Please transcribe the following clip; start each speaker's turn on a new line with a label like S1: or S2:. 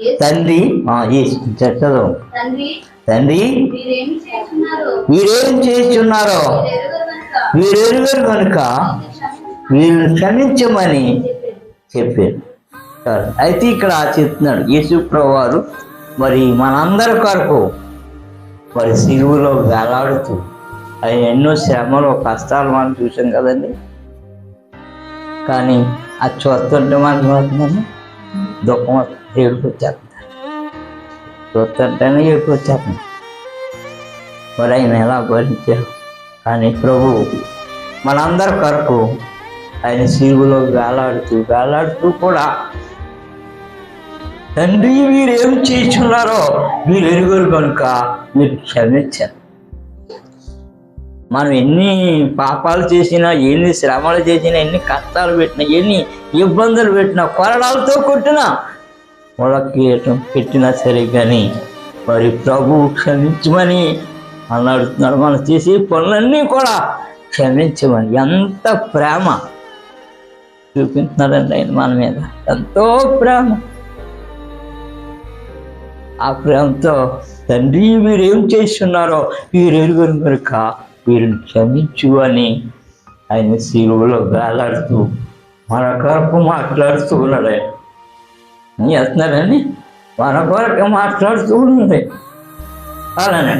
S1: తండ్రి చదవం
S2: తండ్రి
S1: వీరేం చేస్తున్నారో? వీరెరుగరు
S2: కనుక
S1: వీరిని క్షమించమని చెప్పారు. అయితే ఇక్కడ చెప్తున్నాడు యేసు వారు మరి మనందరి కొరకు మరి సిలువులో వేలాడుతూ ఆయన ఎన్నో శ్రమలు కష్టాలు మనం చూసాం కదండి. కానీ అది చూస్తుంటే మనకి దుఃఖం ఏడుపు వచ్చేస్తుంది. చూస్తుంటేనే ఏడుపు వచ్చేస్తుంది మరి ఆయన ఎలా భరించారు కానీ ప్రభు మనందరి కొరకు ఆయన సిలువలో వేలాడుతూ వేలాడుతూ కూడా తండ్రి మీరు ఏం చేస్తున్నారో మీరు ఎరుగురు కనుక మీరు క్షమించారు మనం ఎన్ని పాపాలు చేసినా ఎన్ని శ్రమలు చేసినా ఎన్ని కష్టాలు పెట్టినా ఎన్ని ఇబ్బందులు పెట్టినా కొరడాలతో కొట్టినా వాళ్ళకి పెట్టినా సరే కానీ మరి ప్రభు క్షమించమని అని అడుగుతున్నాడు మనం చేసే పనులన్నీ కూడా క్షమించమని. ఎంత ప్రేమ చూపించినాడండి ఆయన మన మీద. ఎంతో ప్రేమ. ఆ ప్రేమతో తండ్రి మీరు ఏం చేస్తున్నారో వీరెరుగురు ఎరుగురు వీరిని క్షమించు అని ఆయన శిలువలో వేలాడుతూ మన కరపు మాట్లాడుతూ ఉన్నాడు ఆయన ఏం చేస్తున్నారని మన కొరకు మాట్లాడుతూ ఉన్నాడు అలానే